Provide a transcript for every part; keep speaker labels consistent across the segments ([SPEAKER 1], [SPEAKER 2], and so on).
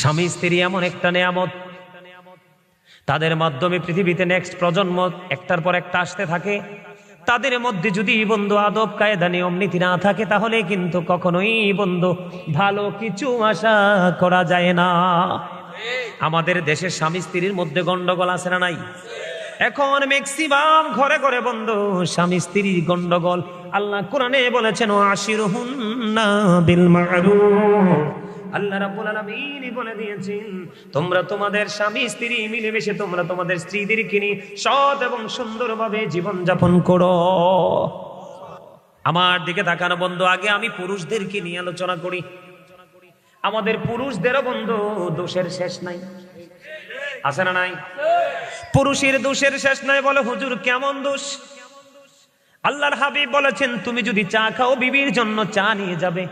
[SPEAKER 1] স্বামী, স্ত্রী এমন একটা নেয়ামত। তাদের মাধ্যমে পৃথিবীতে নেক্সট প্রজন্ম একটার পর একটা আসতে থাকে। তাদের মধ্যে যদি বন্ধু আদব, কায়দা, নিয়ম, নীতি না থাকে, তাহলে কিন্তু কখনোই বন্ধু ভালো কিছু আশা করা যায় না। আমাদের দেশের স্বামী, স্ত্রীর মধ্যে গন্ডগোল আছে না নাই? এখন ম্যাক্সিমাম ঘরে ঘরে বন্ধু, স্বামী স্ত্রীর গন্ডগোল। আল্লাহ কোরআনে বলেছেন আশির হুন্না বিল মারুফ। আল্লাহ রাব্বুল আলামিন বলে দিয়েছেন, তোমরা তোমাদের স্বামী, স্ত্রী মিলেমিশে তোমরা তোমাদের স্ত্রীদেরকে নিয়ে সৎ এবং সুন্দরভাবে জীবন যাপন করো। আমার দিকে তাকানো বন্ধু, আগে আমি পুরুষদেরকে নিয়ে আলোচনা করি। আমাদের পুরুষদেরও বন্ধু, দোষের শেষ নাই। আছে না নাই? পুরুষের দোষের শেষ নাই বলে, হুজুর কেমন দোষ? আল্লাহর হাবিব বলেছেন, তুমি যদি চা খাও, বিবির জন্য চা নিয়ে যাবে।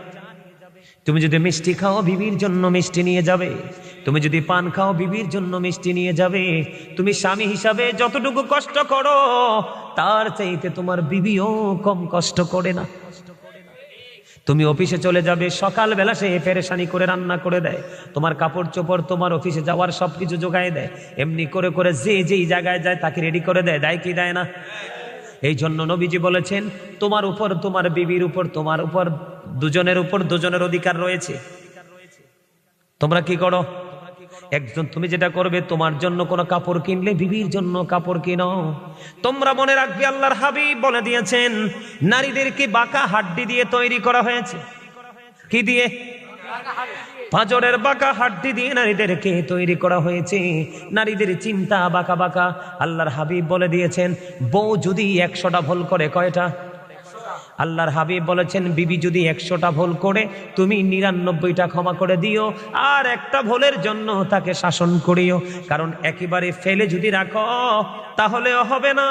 [SPEAKER 1] তুমি যদি মিষ্টি খাও বিবির জন্য মিষ্টি নিয়ে যাবে, তুমি যদি পান খাও বিবির জন্য মিষ্টি নিয়ে যাবে, তুমি স্বামী হিসাবে যতটুকু কষ্ট করো, তার চাইতে তোমার বিবিও কম কষ্ট করে না। তুমি অফিসে চলে যাবে, সকালবেলা সে পেরেশানি করে রান্না করে দেয়, তোমার কাপড় চোপড় তোমার অফিসে যাওয়ার সব কিছু জোগায় দেয়, এমনি করে করে যে যেই জায়গায় যায় তাকে রেডি করে দেয় দেয় কি দেয় না? এই জন্য নবীজি বলেছেন, তোমার উপর, তোমার বিবির উপর, তোমার উপর দুজনের উপর দুজনের অধিকার রয়েছে। তোমরা কি করো? একজন তুমি যেটা করবে, তোমার জন্য কোনো কাপড় কিনলে, বিবির জন্য কাপড় কিনো। তোমরা মনে রাখবে, আল্লাহর হাবিব বলে দিয়েছেন, নারীদেরকে বাঁকা হাড্ডি দিয়ে তৈরি করা হয়েছে। কি দিয়ে? পাঁজরের বাঁকা হাড্ডি দিয়ে নারীদেরকে তৈরি করা হয়েছে। নারীদের চিন্তা বাঁকা বাঁকা। আল্লাহর হাবিব বলে দিয়েছেন, বউ যদি একশোটা ভুল করে, কয়টা? আল্লাহর হাবিব বলেছেন, বিবি যদি একশোটা ভুল করে, তুমি নিরানব্বইটা ক্ষমা করে দিও, আর একটা ভুলের জন্য তাকে শাসন করিও। কারণ একেবারে ফেলে যদি রাখো, তাহলেও হবে না।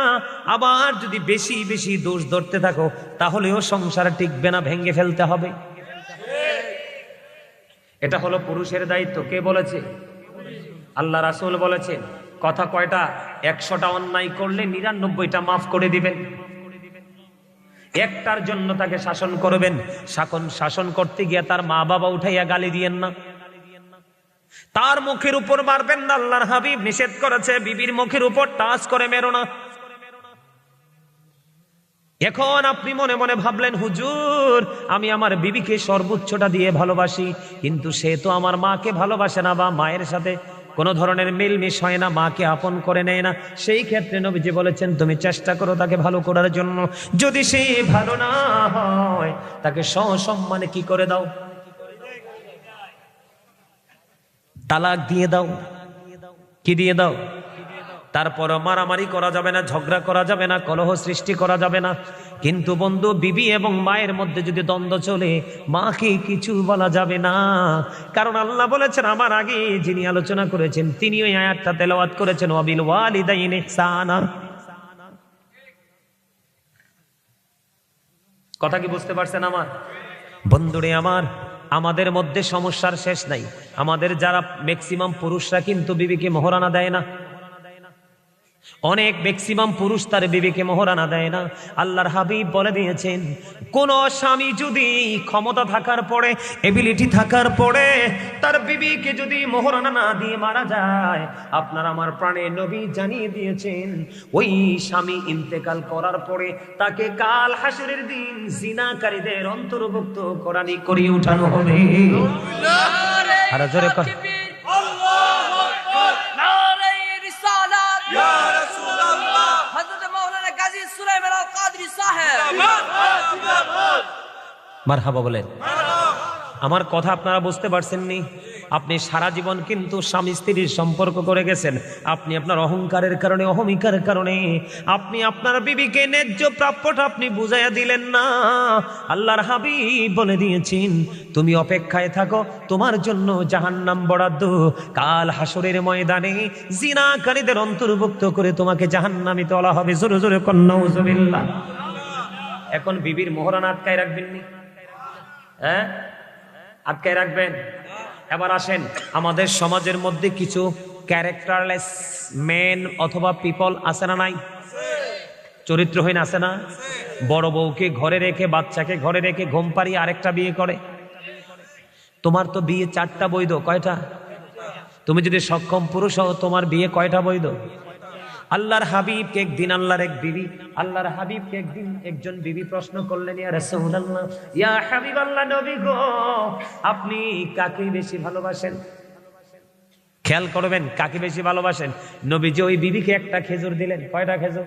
[SPEAKER 1] আবার যদি বেশি বেশি দোষ ধরতে থাকো, তাহলেও সংসার টিকবে না, ভেঙে ফেলতে হবে। এটা হলো পুরুষের দায়িত্ব। কে বলেছে? আল্লাহ রাসুল বলেছেন, কথা কয়টা? একশোটা অন্যায় করলে নিরানব্বইটা মাফ করে দিবেন। একটার জন্য তাকে শাসন করবেন। শাসন শাসন করতে গিয়ে তার মা বাবা উঠাইয়া গালি দিয়েন না। তার মুখের উপর মারবেন না, আল্লাহর হাবিব নিষেধ করেছে, বিবির মুখের উপর টাচ করে মেরো না। এখন আপনি মনে মনে ভাবলেন, হুজুর, আমি আমার বিবিকে সর্বোচ্চটা দিয়ে ভালোবাসি, কিন্তু সে তো আমার মাকে ভালোবাসে না বা মায়ের সাথে কোনো ধরনের মিলমিশ হয় না, মাকে আপন করে নেয় না। সেই ক্ষেত্রে নবীজি বলেছেন, তুমি চেষ্টা করো তাকে ভালো করার জন্য। যদি সে ভালো না হয়, তাকে সসম্মানে কি করে দাও? তালাক দিয়ে দাও। কি দিয়ে দাও? তারপর মারামারি করা যাবে না, ঝগড়া করা যাবে না, কলহ সৃষ্টি করা যাবে না। কিন্তু বন্ধু, বিবি এবং মায়ের মধ্যে যদি দ্বন্দ্ব চলে, মাকে কিছু বলা যাবে না। কারণ আল্লাহ বলেছেন, আমার আগে যিনি আলোচনা করেছেন তিনি ওই আয়াতটা তেলাওয়াত করেছেন অবিল ওয়ালিদাইন ইহসানা। কথা কি বুঝতে পারছেন আমার? বন্ধুরে আমার, আমাদের মধ্যে সমস্যার শেষ নাই। আমাদের যারা ম্যাক্সিমাম পুরুষরা কিন্তু বিবিকে মহরানা দেয় না। অনেক ম্যাক্সিমাম পুরুষ তার বিবেকে মোহরানা দেয় না। আল্লাহর হাবিব বলে দিয়েছেন কোন স্বামী যদি ক্ষমতা থাকার পরে এবিলিটি থাকার পরে তার বিবিকে যদি মোহরানা না দিয়ে মারা যায় আপনার আমার প্রাণে নবী জানিয়ে দিয়েছেন ওই স্বামী ইন্তেকাল করার পরে তাকে কাল হাসুরের দিন জিনাকারীদের অন্তর্ভুক্ত করানি করিয়ে উঠানো হবে। আর জোরে মারহাবা বলেন। আমার কথা আপনারা বুঝতে পারছেন নি আপনি সারা জীবন কিন্তু স্বামী স্ত্রীর সম্পর্ক করে গেছেন। আপনি আপনার অহংকারের কারণে, অহমিকার কারণে। আপনি আপনার বিবিকে ন্যায্য প্রাপ্যটা আপনি বুঝাইয়া দিলেন না। আল্লাহর হাবিব বলে দিয়েছেন, তুমি অপেক্ষায় থাকো, তোমার জন্য জাহান্নাম বরাদ্দ। কাল হাসরের ময়দানে জিনাকারীদের অন্তর্ভুক্ত করে তোমাকে জাহান্নামে তোলা হবে। জোরে জোরে কন্যা এখন বিবির মোহরানা আটকায় রাখবেন নি হ্যাঁ? আটকায় রাখবেন? এবার আসেন, আমাদের সমাজের মধ্যে কিছু ক্যারেক্টারলেস মেন অথবা পিপল আছে না নাই? চরিত্রহীন আছে না? বড় বউকে ঘরে রেখে, বাচ্চাকে ঘরে রেখে ঘুম পাড়িয়ে আরেকটা বিয়ে করে। তোমার তো বিয়ে চারটা বৈধ, কয়টা? তুমি যদি সক্ষম পুরুষ হও, তোমার বিয়ে কয়টা বৈধ? আল্লাহর হাবিবকে একদিন আল্লাহর এক বিবি, আল্লাহর হাবিবকে একদিন একজন বিবি প্রশ্ন করলেন, ইয়া রাসূলুল্লাহ, ইয়া হাবিবাল্লাহ নবী গো, আপনি কাকে বেশি ভালোবাসেন? খেয়াল করবেন, কাকে বেশি ভালোবাসেন? নবীজি ওই বিবিকে একটা খেজুর দিলেন। কয়টা খেজুর?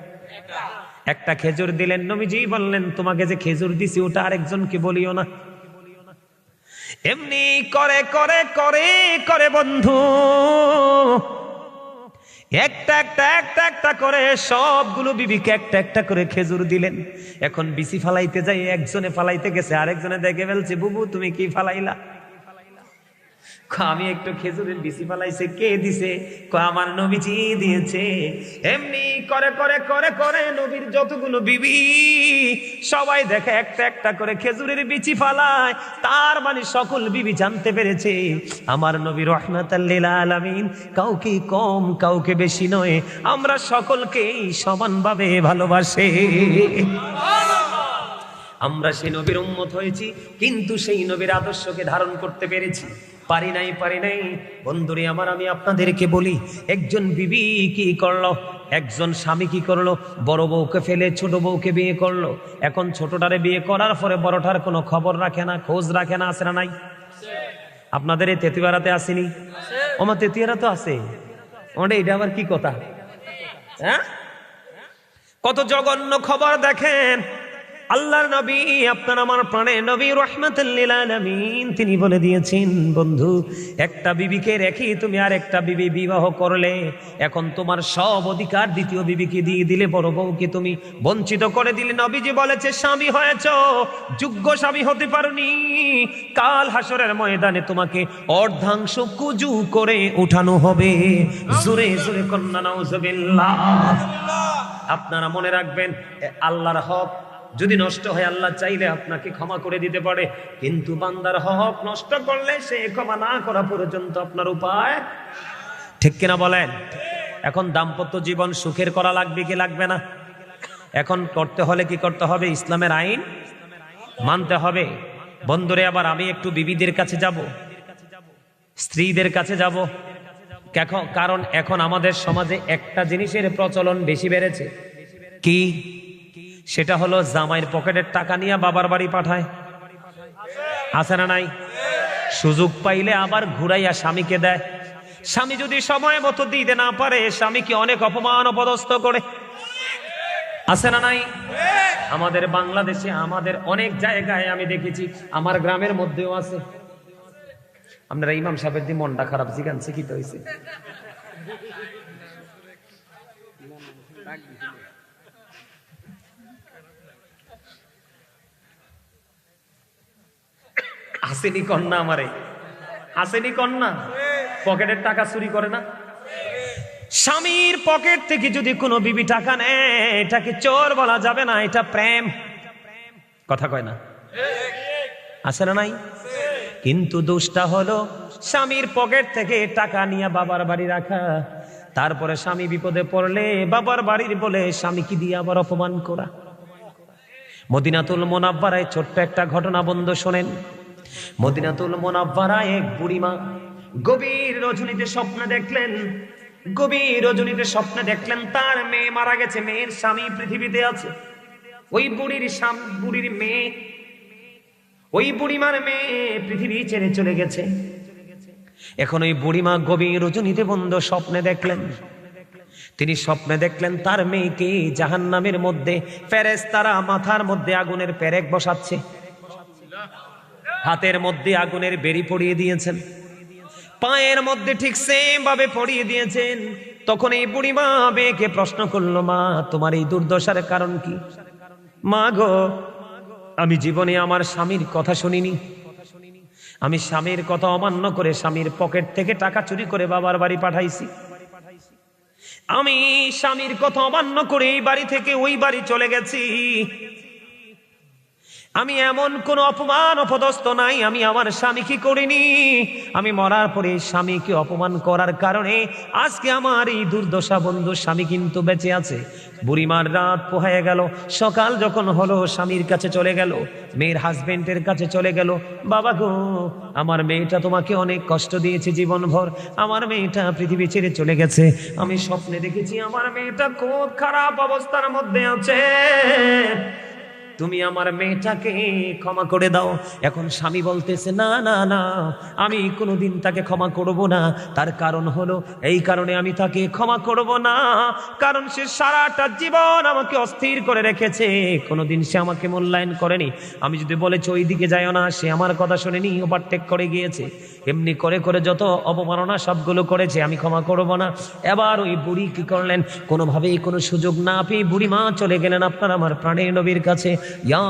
[SPEAKER 1] একটা খেজুর দিলেন। নবীজি বললেন, তোমাকে যে খেজুর দিছি, ওটা আরেকজনকে বলিও না। এমনি করে করে করে করে বন্ধু একটা একটা একটা একটা করে সবগুলো বিবিকে একটা একটা করে খেজুর দিলেন। এখন বিসি ফালাইতে যাই, একজনে ফালাইতে গেছে, আরেকজনে দেখে ফেলছে, বুবু, তুমি কি ফালাইলা? আমি একটু খেজুরের বিসি ফালাইছে, কে দিছে? আমার নবীজি দিয়েছে। এমনি করে করে করে করে নবীর যতগুলো বিবি, সবাই দেখে একটা একটা করে খেজুরের বিচি ফালায়। তার মানে সকল বিবি জানতে পেরেছে, আমার নবী রহমাতাল্লিল আলামিন কাউকে কম, কাউকে বেশি নয়, আমরা সকলকেই সমানভাবে ভালোবাসে। আমরা সেই নবীর উন্মত হয়েছি, কিন্তু সেই নবীর আদর্শকে ধারণ করতে পেরেছি। পারি নাই পারি নাই। বন্ধুরে, আমার আমি আপনাদেরকে বলি, একজন বিবি কি করল? একজন স্বামী কি করল? বড় বউকে ফেলে ছোট বউকে বিয়ে করল। এখন ছোটটারে বিয়ে করার পরে বড়টার কোনো খবর রাখে না, খোঁজ রাখে না, আসে না নাই? আপনাদের এই তেতুয়ারাতে আসেনি? আমার তেতুয়ারা তো আছে। ওটা এটা আবার কি কথা? হ্যাঁ? কত জঘন্য খবর দেখেন। আল্লাহর নবী, আপনার আমার প্রাণে নবী, রহমাতুল্লিল আলামিন, তিনি বলে দিয়েছেন, বন্ধু, একটা বিবিকে রেখে তুমি আর একটা বিবি বিবাহ করলে, এখন তোমার সব অধিকার দ্বিতীয় বিবিকে দিয়ে দিলে, বড় বউকে তুমি বঞ্চিত করে দিলে। নবীজি বলেছে, স্বামী হয়েছ, যোগ্য স্বামী হতে পারোনি। কাল হাসরের ময়দানে তোমাকে অর্ধাংশ কুজু করে উঠানো হবে। জোরে জোরে কন্যা, নাউজুবিল্লাহ। আপনারা মনে রাখবেন আল্লাহর হক যদি নষ্ট হয়, আল্লাহ চাইলে আপনাকে ক্ষমা করে দিতে পারে। কিন্তু বান্দার হক নষ্ট করলে সে ক্ষমা না করা পর্যন্ত আপনার উপায়। ঠিক কিনা বলেন? এখন দাম্পত্য জীবন সুখের করা লাগবে কি লাগবে না? এখন করতে হলে কি করতে হবে? ইসলামের আইন মানতে হবে। বন্ধুরে, আবার আমি একটু বিবিদের কাছে যাব। স্ত্রীদের কাছে যাব। কারণ এখন আমাদের সমাজে একটা জিনিসের প্রচলন বেশি বেড়েছে। কি? সেটা হলো জামাইয়ের পকেটের টাকা নিয়ে বাবার বাড়ি পাঠায়। আছে না নাই? সুযোগ পাইলে আবার ঘুরাইয়া স্বামীকে দেয়। স্বামী যদি সময় মতো দিতে না পারে, স্বামীকে অনেক অপমান অপদস্থ করে। আছে না নাই? আমাদের বাংলাদেশে আমাদের অনেক জায়গায় আমি দেখেছি, আমার গ্রামের মধ্যেও আছে। আপনারা ইমাম সাহেবের দিয়ে মনটা খারাপ জিগানছে কি তো হয়েছে আসেনি কন্যা আমারে। আসেনি কন্যা? পকেটের টাকা চুরি করে না? স্বামীর পকেট থেকে যদি কোনো বিবি টাকা নেয় এটাকে চোর বলা যাবে না? এটা প্রেম। কথা কয় না? আছে না নাই? কিন্তু দোষটা হলো, স্বামীর পকেট থেকে টাকা নিয়ে বাবার বাড়ি রাখা। তারপরে স্বামী বিপদে পড়লে বাবার বাড়ির বলে, স্বামীকে দিয়ে আবার অপমান করা। মদিনাতুল মোনাব্বারায় ছোট্ট একটা ঘটনা বন্ধু শোনেন। মদিনাতুল মোনাব্বারায় এক বুড়িমা গভীর রজনীতে স্বপ্ন দেখলেন, গভীর রজনীতে স্বপ্ন দেখলেন, তার মেয়ে মারা গেছে, মেয়ের স্বামী পৃথিবীতে আছে। ওই বুড়ির বুড়ির মেয়ে, ওই বুড়িমার মেয়ে পৃথিবী ছেড়ে চলে গেছে। এখন ওই বুড়িমা গভীর রজনীতে বন্ধ স্বপ্নে দেখলেন। তিনি স্বপ্নে দেখলেন, তার মেয়েকে জাহান নামের মধ্যে ফেরেস তারা মাথার মধ্যে আগুনের পেরেক বসাচ্ছে। হাতের মধ্যে আগুনের বেরি পড়িয়ে দিয়েছেন। পায়ের মধ্যে ঠিক সেম ভাবে পড়িয়ে দিয়েছেন। তখন এই বুড়িমা মেয়েকে প্রশ্ন করল, মা, তোমার এই দুর্দশার কারণ কি? মা গো, আমি জীবনে আমার স্বামীর কথা শুনিনি। আমি স্বামীর কথা অমান্য করে স্বামীর পকেট থেকে টাকা চুরি করে বাবার বাড়ি পাঠাইছি। আমি স্বামীর কথা অমান্য করে এই বাড়ি থেকে ওই বাড়ি চলে গেছি। আমি এমন কোন অপমান অপদস্থ নাই, আমি আমার স্বামীকে করিনি? আমি মরার পরে স্বামীকে অপমান করার কারণে আজকে আমার এই দুর্দশা বন্ধু স্বামী কিন্তু বেঁচে আছে। বুড়িমার রাত পোহায় গেল, সকাল যখন হলো, স্বামীর কাছে চলে গেল, মেয়ের হাজবেন্ডের কাছে চলে গেল, বাবা গো, আমার মেয়েটা তোমাকে অনেক কষ্ট দিয়েছে জীবনভর, আমার মেয়েটা পৃথিবী ছেড়ে চলে গেছে। আমি স্বপ্নে দেখেছি আমার মেয়েটা খুব খারাপ অবস্থার মধ্যে আছে। তুমি আমার মেয়েটাকে ক্ষমা করে দাও। এখন স্বামী বলতেছে, না না না, আমি কোনোদিন তাকে ক্ষমা করব না। তার কারণ হলো, এই কারণে আমি তাকে ক্ষমা করব না। কারণ সে সারাটা জীবন আমাকে অস্থির করে রেখেছে। কোনোদিন সে আমাকে মূল্যায়ন করেনি। আমি যদি বলেছি ওই দিকে যাইও না, সে আমার কথা শুনেনি, ওভারটেক করে গিয়েছে। এমনি করে করে যত অপমাননা সবগুলো করেছে, আমি ক্ষমা করব না। এবার ওই বুড়ি কি করলেন? কোনোভাবেই কোনো সুযোগ না পেয়ে বুড়ি মা চলে গেলেন আপনার আমার প্রাণের নবীর কাছে। ইয়া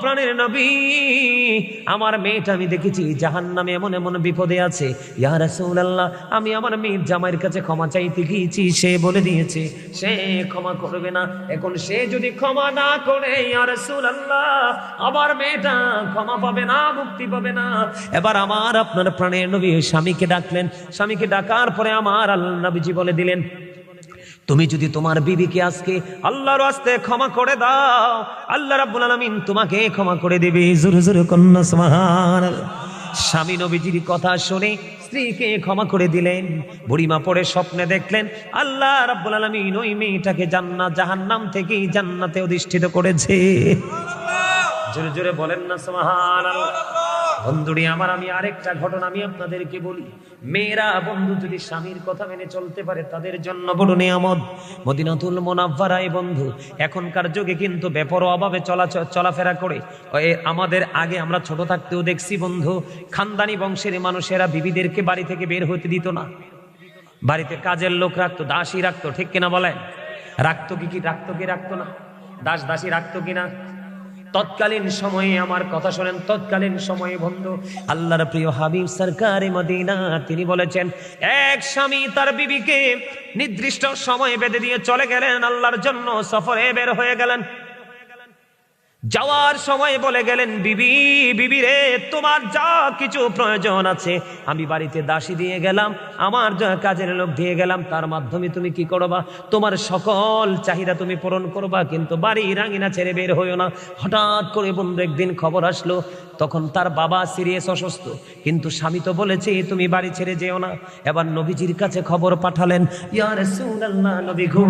[SPEAKER 1] প্রাণের নবী, আমার মেয়েটা আমি দেখেছি জাহান্নামে এমন এমন বিপদে আছে। ইয়া রাসূলুল্লাহ, আমি আমার মেয়ের জামাইয়ের কাছে ক্ষমা চাইতে গিয়েছি, সে বলে দিয়েছে, সে ক্ষমা করবে না। এখন সে যদি ক্ষমা না করে, ইয়া রাসূলুল্লাহ, আমার মেয়েটা ক্ষমা পাবে না, মুক্তি পাবে না। এবার আমার আপনার প্রাণের নবী স্বামীকে ডাকলেন। স্বামীকে ডাকার পরে আমার আল্লাহ নবীজি বলে দিলেন, তুমি যদি তোমার বিবিকে আজকে আল্লাহর আস্তে ক্ষমা করে দাও, আল্লাহ রাব্বুল আলামিন তোমাকে ক্ষমা করে দেবে। জোরে জোরে কন্যা স্বামী নবীজির কথা শুনে স্ত্রীকে ক্ষমা করে দিলেন। বুড়িমা পড়ে স্বপ্নে দেখলেন, আল্লাহ রাব্বুল আলামিন ওই মেয়েটাকে জান্নাত, জাহান্নাম থেকে জান্নাতে অধিষ্ঠিত করেছে। জোরে জোরে বলেন না, সুবহানাল্লাহ। বন্ধুরি আমার, আমি আরেকটা ঘটনা আমি আপনাদেরকে বলি। মেয়েরা, বন্ধু, যদি স্বামীর কথা মেনে চলতে পারে, তাদের জন্য বড় নিয়ামত। মদিনাতুল মোনাফারাই বন্ধু, এখনকার যুগে কিন্তু বেপরোয়াভাবে চলা চলাফেরা করে। আমাদের আগে আমরা ছোট থাকতেও দেখছি, বন্ধু, খানদানি বংশের মানুষেরা বিবিদেরকে বাড়ি থেকে বের হতে দিত না। বাড়িতে কাজের লোক রাখতো দাসী রাখতো, ঠিক কিনা বলেন? রাখতো কি কি? রাখতো কি রাখতো না? দাস, দাসী রাখতো কিনা তৎকালীন সময়ে আমার কথা শোনেন, তৎকালীন সময়ে বন্ধু, আল্লাহর প্রিয় হাবিব সরকার মদিনা, তিনি বলেছেন, এক স্বামী তার বিবিকে নির্দিষ্ট সময় বেঁধে দিয়ে চলে গেলেন, আল্লাহর জন্য সফরে বের হয়ে গেলেন। যাওয়ার সময় বলে গেলেন, বিবি বিবি রে, তোমার যা কিছু প্রয়োজন আছে, আমি বাড়িতে দাসী দিয়ে গেলাম, আমার যা কাজের লোক দিয়ে গেলাম, তার মাধ্যমে তুমি কি করবা? তোমার সকল চাহিদা তুমি পূরণ করবা, কিন্তু বাড়ি রাঙিনা ছেড়ে বের হইও না। হঠাৎ করে বন্ধু একদিন খবর আসলো তখন তার বাবা সিরিয়াস অসুস্থ। কিন্তু স্বামী তো বলেছে, তুমি বাড়ি ছেড়ে যেও না। এবার নবীজির কাছে খবর পাঠালেন, ইয়া রাসূলুল্লাহ, নবী গো,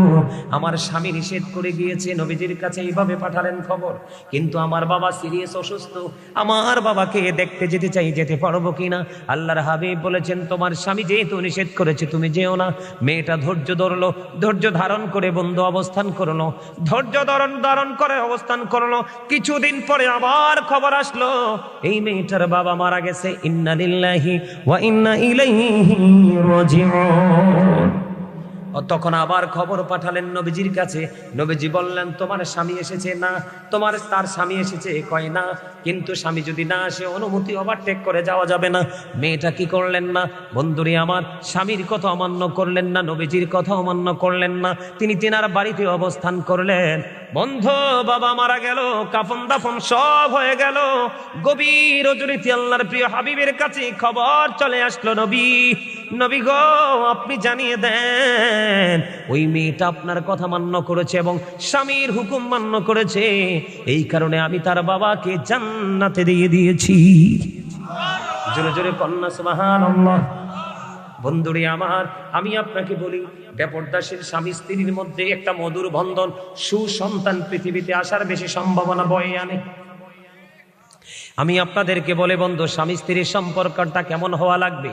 [SPEAKER 1] আমার স্বামী নিষেধ করে গিয়েছে। নবীজির কাছে এইভাবে পাঠালেন খবর, কিন্তু আমার বাবা সিরিয়াস অসুস্থ। আমার বাবাকে দেখতে যেতে চাই, যেতে পারব কিনা? আল্লাহর হাবিব বলেছেন, তোমার স্বামী যেহেতু নিষেধ করেছে, তুমি যেও না। মেয়েটা ধৈর্য ধরলো, ধৈর্য ধারণ করে বন্ধু অবস্থান করল, ধৈর্য ধারণ ধারণ করে অবস্থান করল। কিছুদিন পরে আবার খবর আসলো এই মেয়েটার বাবা মারা গেছে। ইন্না লিল্লাহি ওয়া ইন্না ইলাইহি রাজিউন। তখন আবার খবর পাঠালেন নবীজির কাছে। নবীজি বললেন, তোমার স্বামী এসেছে না? তোমার তার স্বামী এসেছে? কয় না। কিন্তু স্বামী যদি না আসে, অনুমতি ওভারটেক করে যাওয়া যাবে না। মেয়েটা কি করলেন না? বন্ধুরি আমার, স্বামীর কথা অমান্য করলেন না, নবীজির কথা অমান্য করলেন না। তিনি তেনার বাড়িতে অবস্থান করলেন। বন্ধু, বাবা মারা গেল, কাফন দাফন সব হয়ে গেল। গভীর রজনীতি আল্লাহর প্রিয় হাবিবের কাছে খবর চলে আসলো নবী। নবী গো, আপনি জানিয়ে দেন, ওই মেয়েটা আপনার কথা মান্য করেছে এবং স্বামীর হুকুম মান্য করেছে। এই কারণে আমি তার বাবাকে জান্নাতে দিয়ে দিয়েছি। জোরে জোরে কন্যা, সুবহানাল্লাহ। বন্ধুরে আমার, আমি আপনাকে বলি বেপরদাসীর স্বামী স্ত্রীর মধ্যে একটা মধুর বন্ধন সুসন্তান পৃথিবীতে আসার বেশি সম্ভাবনা বয়ে আনে। আমি আপনাদেরকে বলে, বন্ধু, স্বামী স্ত্রীর সম্পর্কটা কেমন হওয়া লাগবে?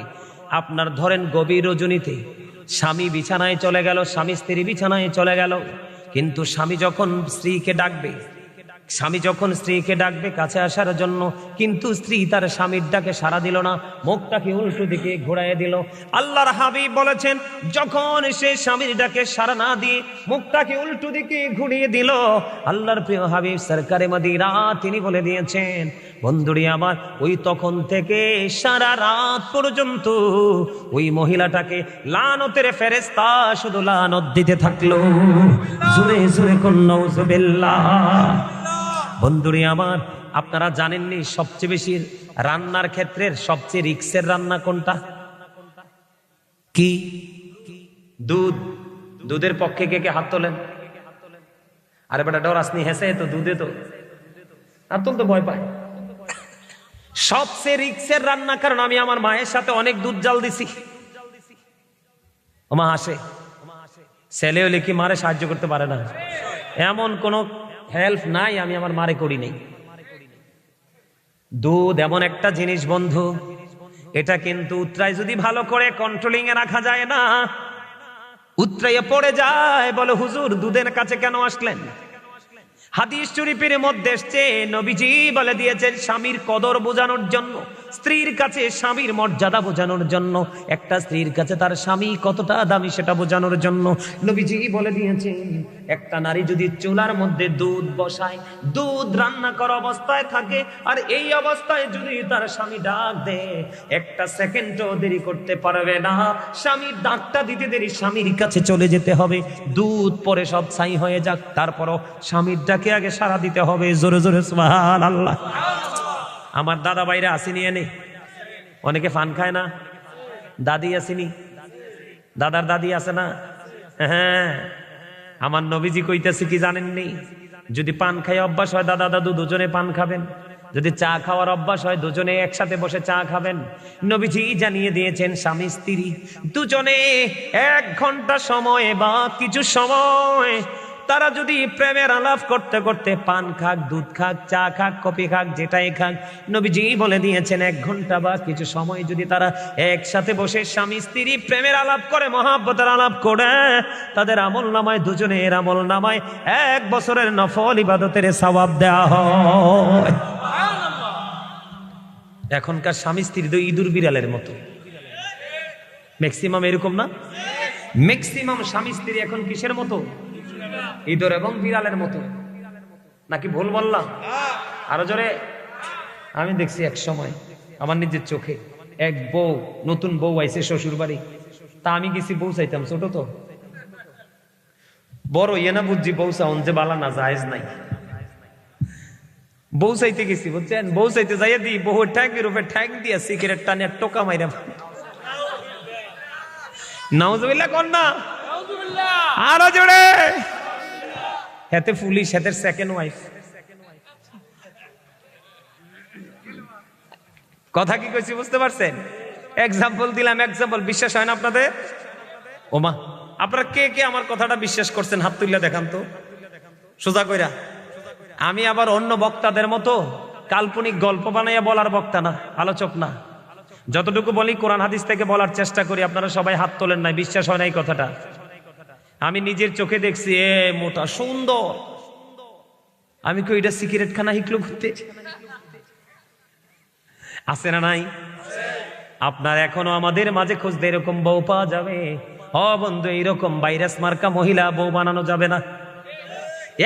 [SPEAKER 1] আপনার ধরেন গভীর রজনীতে। স্বামী বিছানায় চলে গেল, স্বামী স্ত্রী বিছানায় চলে গেল। কিন্তু স্বামী যখন স্ত্রীকে ডাকবে স্বামী যখন স্ত্রীকে ডাকবে কাছে আসার জন্য, কিন্তু স্ত্রী তার স্বামীর ডাকে সাড়া দিল না, মুখটাকে উল্টো দিকে ঘোরাইয়ে দিল। আল্লাহর হাবিব বলেছেন, যখন সে স্বামীর ডাকে সাড়া না দিয়ে মুখটাকে উল্টো দিকে ঘুরিয়ে দিল, আল্লাহর প্রিয় হাবিব সরকারে মাদিরা তিনি বলে দিয়েছেন, বন্ধুরি আমার, ওই তখন থেকে সারা রাত পর্যন্ত ওই মহিলাটাকে লানতের ফেরেস্তা শুধু লানত দিতে থাকল। জুড়ে জুড়ে কন্যা বন্ধুরি আমার, আপনারা জানেননি সবচেয়ে বেশি রান্নার ক্ষেত্রে সবচেয়ে রিক্সের রান্না কোনটা? কি? দুধ। দুধের পক্ষে কে কে হাত তোলেন? আরে বেটা, ডর আসনি, হেসে তো দুধে তো। আর তো ভয় পায়। সবচেয়ে রিক্সের রান্না, কারণ আমি আমার মায়ের সাথে অনেক দুধ জাল দিছি। ও মা হাসে। ছেলে হলে কি মারে সাহায্য করতে পারে না। এমন কোনো হেল্প নাই, আমি আমার মারে করি নাই। দুধ এমন একটা জিনিস বন্ধু, এটা কিন্তু উত্তরায় যদি ভালো করে কন্ট্রোলিং এ রাখা যায় না উত্তরাইয়ে পড়ে যায়, বলে হুজুর, দুধের কাছে কেন আসলেন? হাদিস শরীফের মধ্যে এসছে, নবীজি বলে দিয়েছেন, স্বামীর কদর বোঝানোর জন্য। স্ত্রীর কাছে স্বামীর মর্যাদা বোঝানোর জন্য, একটা স্ত্রীর কাছে তার স্বামী কতটা দামি সেটা বোঝানোর জন্য। নবীজি বলে দিয়েছেন, একটা নারী যদি চুলার মধ্যে দুধ বসায়, দুধ রান্না করা অবস্থায় থাকে, আর এই অবস্থায় যদি তার স্বামী ডাক দেয়, একটা সেকেন্ডও দেরি করতে পারবে না। স্বামীর ডাকটা দিতে দেরি স্বামীর কাছে চলে যেতে হবে। দুধ পরে সব ছাই হয়ে যাক, তারপরও স্বামীর ডাকে আগে সারা দিতে হবে। জোরে জোরে সুবহান আল্লাহ আমার দাদা বাইরে আসেনি এনে। অনেকে ফান খায় না। দাদি আসেনি। দাদার দাদি আছে না? হ্যাঁ। আমার নবীজি কইতেছে কি জানেননি? যদি পান খাই অভ্যাস হয়, দাদা দাদু দুজনে পান খাবেন। যদি চা খাওয়ার অভ্যাস হয়, দুজনে একসাথে বসে চা খাবেন। নবীজি জানিয়ে দিয়েছেন, স্বামী, স্ত্রী, দুজনে এক ঘণ্টা সময় বা কিছু সময় তারা যদি প্রেমের আলাপ করতে করতে পান খাক, দুধ খাক, চা খাক, কফি খাক, যেটাই খাক, নবীজি বলে দিয়েছেন, এক ঘণ্টা বা কিছু সময় যদি তারা একসাথে বসে স্বামী, স্ত্রী প্রেমের আলাপ করে, মহাব্বতের আলাপ করে, তাদের আমল নামায়, দুজনের আমল নামায়, এক বছরের নফল ইবাদতের সবাব দেওয়া হয়। এখনকার স্বামী, স্ত্রী তো ইঁদুর বিড়ালের মতো। ম্যাক্সিমাম এরকম না? ম্যাক্সিমাম স্বামী, স্ত্রী এখন কিসের মতো? ইঁদুর এবং বিড়ালের মতো। নাকি ভুল বললাম? আরও জোরে। আমি দেখছি এক সময় আমার নিজের চোখে এক বউ নতুন বউ আইছে শ্বশুর বাড়ি তা আমি গেছি বউ চাইতাম ছোট তো। বড় ইয়ে না বুঝছি বউ চাউন যে বালা না জায়েজ নাই। বউ চাইতে গেছি বুঝছেন? বউ চাইতে যাইয়া দি বহু ট্যাঙ্কের উপরে ট্যাঙ্ক দিয়া সিগারেট টানে টোকা মাইরা নাউজুবিল্লাহ কর না আরও জোরে। হেতে পুলিশ হেতের সেকেন্ড ওয়াইফ কথা কি কইছি বুঝতে পারছেন? এক্সাম্পল দিলাম এক্সাম্পল বিশ্বাস হয় না আপনাদের? ওমা, আপনারা কে কে আমার কথাটা বিশ্বাস করছেন? হাত তুললে দেখান তো। সোজা কইরা। আমি আবার অন্য বক্তাদের মতো কাল্পনিক গল্প বানাইয়া বলার বক্তা না, আলোচক না। যতটুকু বলি, কোরআন হাদিস থেকে বলার চেষ্টা করি। আপনারা সবাই হাত তোলেন নাই, বিশ্বাস হয় না এই কথাটা। আমি নিজের চোখে দেখছি, এ মোটা সুন্দর। আমি কই, এটা সিগারেট খানা হিকলো ঘুরতে? আছে না নাই? আপনার এখনও আমাদের মাঝে খুঁজতে এরকম বউ পাওয়া যাবে? হ বন্ধু, এইরকম ভাইরাস মার্কা মহিলা বউ বানানো যাবে না।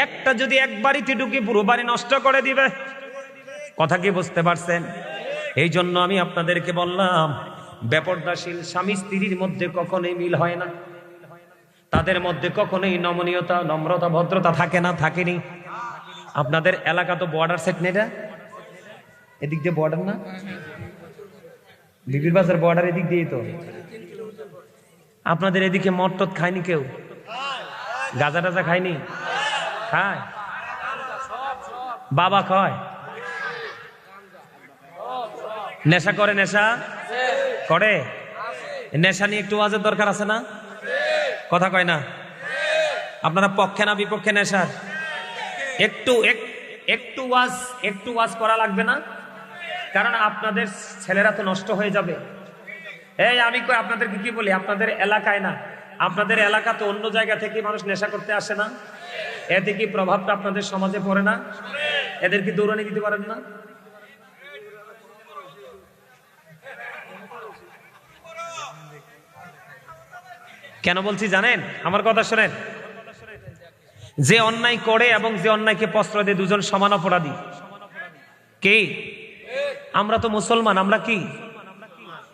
[SPEAKER 1] একটা যদি এক বাড়িতে ঢুকে পুরো বাড়ি নষ্ট করে দিবে, কথা কি বুঝতে পারছেন? এই জন্য আমি আপনাদেরকে বললাম, বেপর্দাশীল স্বামী স্ত্রীর মধ্যে কখনোই মিল হয় না। তাদের মধ্যে কখনোই নমনীয়তা, নম্রতা, ভদ্রতা থাকে না, থাকেনি। আপনাদের এলাকা তো বর্ডার সেট নেটা এদিক দিয়ে বর্ডার না? বিবির বাজার বর্ডার এদিক দিয়েই তো। আপনাদের এদিকে মটট খায়নি কেউ? গাজা টাজা খায়নি? খায়? বাবা খায়? নেশা করে নেশা? করে? নেশা নিয়ে একটু ওয়াজের দরকার আছে না? কথা কয় না? আপনারা পক্ষে না বিপক্ষে নেশার একটু, এক- একটু ওয়াজ একটু ওয়াজ করা লাগবে না? কারণ আপনাদের ছেলেরা তো নষ্ট হয়ে যাবে। এই, আমি কই আপনাদেরকে কি বলি? আপনাদের এলাকায় না। আপনাদের এলাকা তো অন্য জায়গা থেকে মানুষ নেশা করতে আসে না। এতে কি প্রভাবটা আপনাদের সমাজে পড়ে না? এদের কি দৌড়ানি দিতে পারেন না? কেন বলছি জানেন? আমার কথা শোনেন। যে অন্যায় করে এবং যে অন্যায়কে প্রশ্রয় দেয় দুজন সমান অপরাধী। কে? আমরা তো মুসলমান, আমরা কি?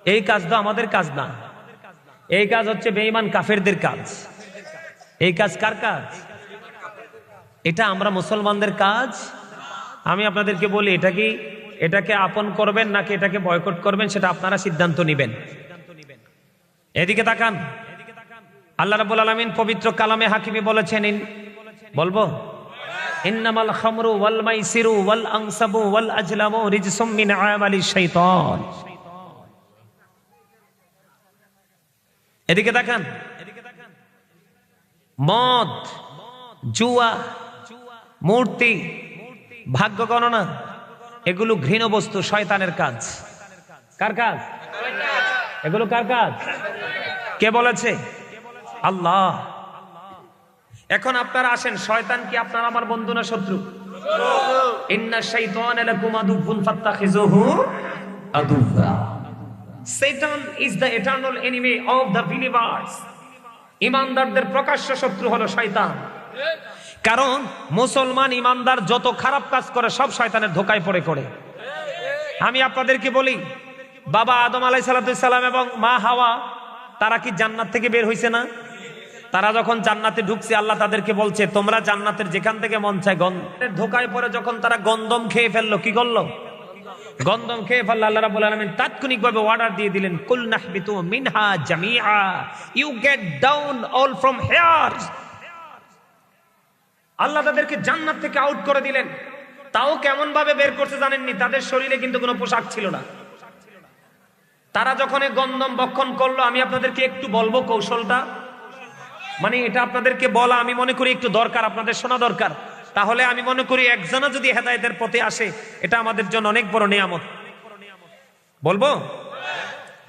[SPEAKER 1] এই কাজ তো আমাদের কাজ না। এই কাজ হচ্ছে বেঈমান কাফেরদের কাজ। এই কাজ কার কাজ? এটা আমরা মুসলমানদের কাজ? আমি আপনাদেরকে বলি, এটা কি, এটাকে আপন করবেন নাকি এটাকে বয়কট করবেন, সেটা আপনারা সিদ্ধান্ত নেবেন। এদিকে তাকান। আল্লাহ রাব্বুল আলামিন পবিত্র কালামে হাকিমি বলেছেন বলব? এদিকে মদ, জুয়া, মূর্তি, ভাগ্য গণনা, এগুলো ঘৃণ বস্তু, শয়তানের কাজ। কার কাজ? এগুলো কার কাজ? কে বলেছে? আল্লাহ। এখন আপনারা আসেন, শয়তান কি আপনার আমার বন্ধু না শত্রু? enemy of the believers. ইমানদারদের প্রকাশ্য শত্রু হলো শয়তান। কারণ মুসলমান ইমানদার যত খারাপ কাজ করে, সব শয়তানের ধোকায় পড়ে করে আমি আপনাদেরকে বলি, বাবা আদম আলাই সালাম এবং মা হাওয়া, তারা কি জান্নাত থেকে বের হয়েছে না? তারা যখন জান্নাতে ঢুকছে, আল্লাহ তাদেরকে বলছে, তোমরা জান্নাতের যেখান থেকে মন চায় গন্ধের ধোকায় পরে যখন তারা গন্ধম খেয়ে ফেলল, কি করল? গন্ধম খেয়ে ফেলল, আল্লাহ রাব্বুল আলামিন তাৎক্ষণিকভাবে অর্ডার দিয়ে দিলেন, কুল নাহবিতু মিনহা জামিআ। You get down all from here আল্লাহ তাদেরকে জান্নাত থেকে আউট করে দিলেন। তাও কেমন ভাবে বের করতে জানেননি? তাদের শরীরে কিন্তু কোনো পোশাক ছিল না। তারা যখন গন্ধম বক্ষণ করল, আমি আপনাদেরকে একটু বলব কৌশলটা। মানে এটা আপনাদেরকে বলা, আমি মনে করি একটু দরকার, আপনাদের শোনা দরকার। তাহলে আমি মনে করি একজনও যদি হেদায়েতের পথে আসে, এটা আমাদের জন্য অনেক বড় নিয়ামত। বলব?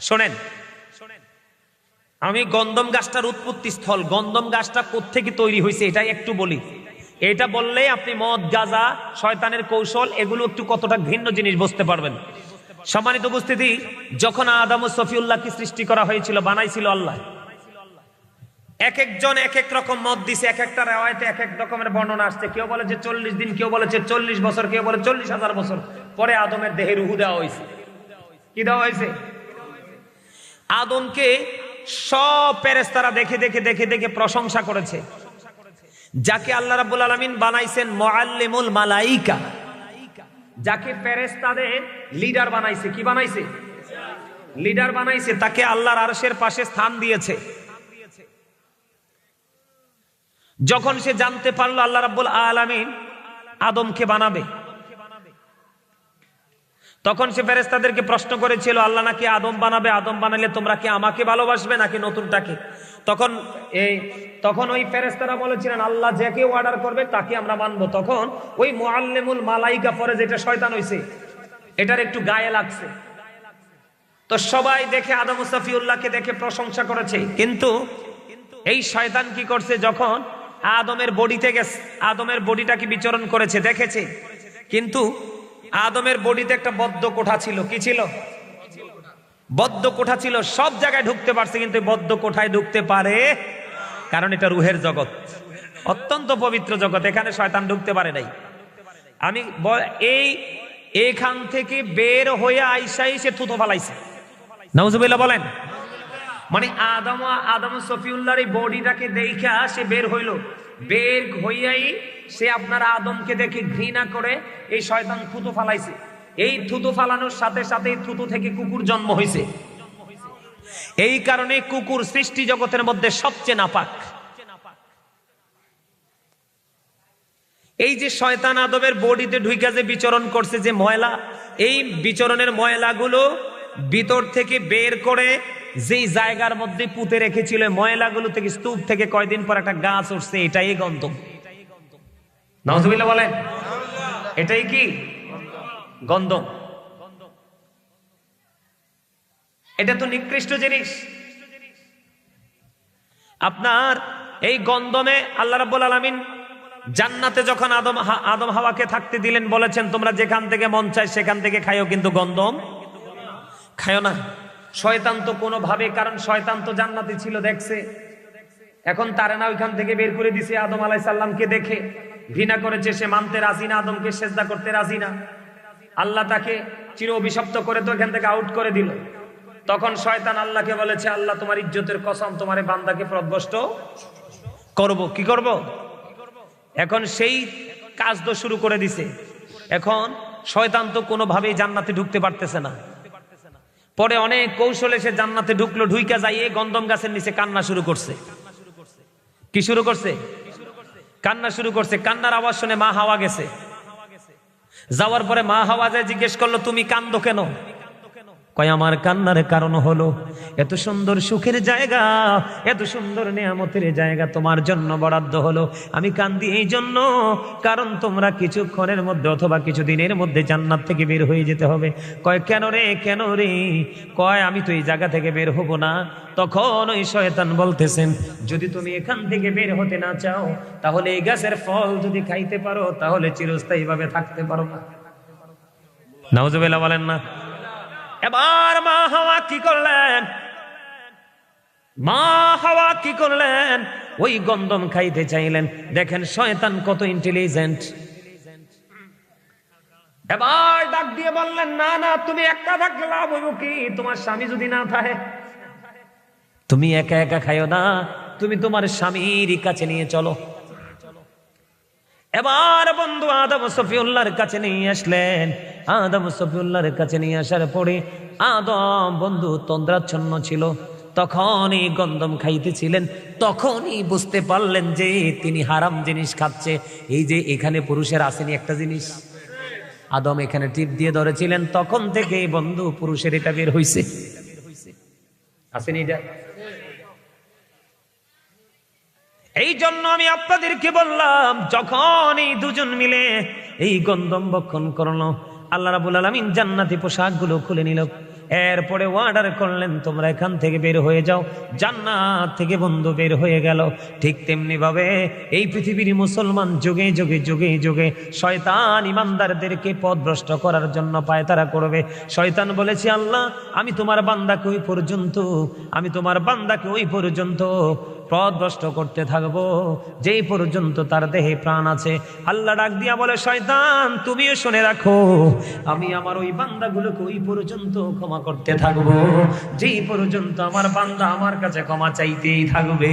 [SPEAKER 1] শোনেন। আমি গন্ধম গাছটার উৎপত্তি স্থল গন্ধম গাছটা কোত্থেকে তৈরি হয়েছে, এটাই একটু বলি। এটা বললে আপনি মদ, গাজা, শয়তানের কৌশল, এগুলো একটু কতটা ভিন্ন জিনিস বুঝতে পারবেন। সম্মানিত উপস্থিতি, যখন আদম সফিউল্লাহকে সৃষ্টি করা হয়েছিল, বানাইছিল আল্লাহ। এক একজন এক এক রকম মত দিছে, এক একটা রেওয়ায়তে এক এক রকমের বর্ণনা আসছে। কেউ বলে যে চল্লিশ দিন, কেউ বলেছে চল্লিশ বছর, কেউ বলে চল্লিশ হাজার বছর। পরে আদমের দেহে রুহু দেওয়া হয়েছে। কি দেওয়া হয়েছে? আদমকে সব পেরেস্তারা দেখে দেখে দেখে দেখে প্রশংসা করেছে। যাকে আল্লাহ রাব্বুল আলামিন বানাইছেন মুআল্লিমুল মালাইকা। যাকে ফেরেশতাদের লিডার বানাইছে, কি বানাইছে? লিডার বানাইছে, তাকে আল্লাহর আরশের পাশে স্থান দিয়েছে। যখন সে জানতে পারল আল্লাহ রাব্বুল আলামিন আদমকে বানাবে, তখন সে ফেরেস্তাদেরকে প্রশ্ন করেছিল, আল্লাহ নাকি আদম বানাবে? আদম বানালে তোমরা কি আমাকে ভালোবাসবে নাকি নতুনটাকে? তখন এই তখন ওই ফেরেস্তারা বলেছিলেন, আল্লাহ যাকে অর্ডার করবে তাকে আমরা মানবো। তখন ওই মুআল্লিমুল মালাইকা পরে যেটা শয়তান হয়েছে এটার একটু গায়ে লাগছে। তো সবাই দেখে আদম সফিউল্লাহকে দেখে প্রশংসা করেছে। কিন্তু এই শয়তান কি করছে? যখন আদমের বডি থেকে আদমের বডিটাকে বিচরণ করেছে? দেখেছে। কিন্তু আদমের বডিতে একটা বদ্ধ কোঠা ছিল। কি ছিল? বদ্ধ কোঠা ছিল। সব জায়গায় ঢুকতে পারছে, কিন্তু বদ্ধ কোঠায় ঢুকতে পারে কারণ এটা রুহের জগৎ। অত্যন্ত পবিত্র জগৎ। এখানে শয়তান ঢুকতে পারে নাই। আমি এই এখান থেকে বের হয়ে আইসাই সে থুতো ফালাইছে। নওজুবিল্লাহ বলেন। মানে আদম আদম সফিউল্লাহর এই বডিটাকে দেখা সে বের হইল। বের হইয়াই সে আপনার আদমকে দেখে ঘৃণা করে, এই শয়তান থুতু ফালাইছে। এই থুতু ফালানোর সাথে সাথে থুতু থেকে কুকুর জন্ম হয়েছে এই কারণে কুকুর সৃষ্টি জগতের মধ্যে সবচেয়ে নাপাক। এই যে শয়তান আদমের বডিতে ঢুইকা যে বিচরণ করছে যে ময়লা, এই বিচরণের ময়লাগুলো ভিতর থেকে বের করে যেই জায়গার মধ্যে পুঁতে রেখেছিল ময়লাগুলো থেকে, স্তূপ থেকে কয়দিন পর একটা গাছ উঠছে, এটাই গন্ধম নজবিল্লা বলেন, এটাই কি? গন্ধম এটা তো নিকৃষ্ট জিনিস। আপনার এই গন্ধমে আল্লাহ রাব্বুল আলামিন জান্নাতে যখন আদম আদম হাওয়াকে থাকতে দিলেন, বলেছেন, তোমরা যেখান থেকে মন চায় সেখান থেকে খাইও, কিন্তু গন্ধম খায়ও না। শয়তান তো কোনোভাবে, কারণ শয়তান তো জান্নাতে ছিল, দেখছে? এখন তারা না ওইখান থেকে বের করে দিছে আদম আলাই সাল্লামকে দেখে। ঘৃণা করেছে, সে মানতে রাজি না, আদমকে সেজদা করতে রাজি না। আল্লাহ তাকে চির অভিশপ্ত করে তো এখান থেকে আউট করে দিল। তখন শয়তান আল্লাহকে বলেছে, আল্লাহ, তোমার ইজ্জতের কসম, তোমার বান্দাকে প্রদবষ্ট করব। কি করব? এখন সেই কাজ তো শুরু করে দিছে। এখন শয়তান তো কোনোভাবেই জান্নাতে ঢুকতে পারতেছে না। পরে অনেক কৌশলে সে জান্নাতে ঢুকলো, ঢুইকা যাইয়ে গন্ধম গাছের নিচে কান্না শুরু করছে। কি শুরু করছে? কান্না শুরু করছে। কান্নার আওয়াজ শুনে মা হাওয়া গেছে। যাওয়ার পরে মা হাওয়া যায়, জিজ্ঞেস করল, তুমি কান্দো কেন? কয়, আমার কান্নার কারণ হলো এত সুন্দর সুখের জায়গা, এত সুন্দর নিয়ামতের জায়গা তোমার জন্য বরাদ্দ হলো। আমি কান্দি এই জন্য, কারণ তোমরা কিছুক্ষণের মধ্যে অথবা কিছু দিনের মধ্যে জান্নাত থেকে বের হয়ে যেতে হবে। কয়, কেন রে কেন রে? কয়, আমি তো এই জায়গা থেকে বের হব না। তখন ওই শয়তান বলতেছেন, যদি তুমি এখান থেকে বের হতে না চাও, তাহলে এই গাছের ফল যদি খাইতে পারো, তাহলে চিরস্থায়ী ভাবে থাকতে পারো না। নাউজুবিল্লাহ বলেন না। এবার মা হাওয়া কি করলেন? মা হাওয়া কি করলেন? ওই গন্ধম খাইতে চাইলেন। দেখেন শয়তান কত ইন্টেলিজেন্ট এবার ডাক দিয়ে বললেন, না না, তুমি একা থাকলে লাভ হইব কি? তোমার স্বামী যদি না থাকে? তুমি একা একা খাইও না। তুমি তোমার স্বামীর কাছে নিয়ে চলো। এবার বন্ধু আদম সফিউল্লাহর কাছে নিয়ে আসলেন। আদম সফিউল্লাহর কাছে নিয়ে আসার পরে আদম বন্ধু তন্দ্রাচ্ছন্ন ছিল। তখনই গন্ধম খাইতেছিলেন। তখনই বুঝতে পারলেন যে তিনি হারাম জিনিস খাচ্ছে। এই যে এখানে পুরুষের আসেনি একটা জিনিস। আদম এখানে টিপ দিয়ে ধরেছিলেন। তখন থেকে বন্ধু পুরুষের এটা বের হইছে। আসেনি এটা? এই জন্য আমি আপনাদেরকে বললাম, যখন এই দুজন মিলে এই গন্ধম বক্ষণ করল, আল্লাহ রাবুল আলমিন জান্নাতি পোশাকগুলো খুলে নিল। এরপরে অর্ডার করলেন, তোমরা এখান থেকে বের হয়ে যাও। জান্নাত থেকে বন্ধু বের হয়ে গেল। ঠিক তেমনি ভাবে এই পৃথিবীর মুসলমান যুগে যুগে যুগে যুগে শয়তান ইমানদারদেরকে পথভ্রষ্ট করার জন্য পায়তারা করবে। শয়তান বলেছে, আল্লাহ, আমি তোমার বান্দাকে ওই পর্যন্ত, আমি তোমার বান্দাকে ওই পর্যন্ত পথভ্রষ্ট করতে থাকব। যেই পর্যন্ত তার দেহে প্রাণ আছে, আল্লাহ ডাক দিয়া বলে, শয়তান, তুমিও শুনে রাখো, আমি আমার ওই বান্দাগুলোকে ওই পর্যন্ত ক্ষমা করতে থাকব। যেই পর্যন্ত আমার বান্দা আমার কাছে ক্ষমা চাইতেই থাকবে।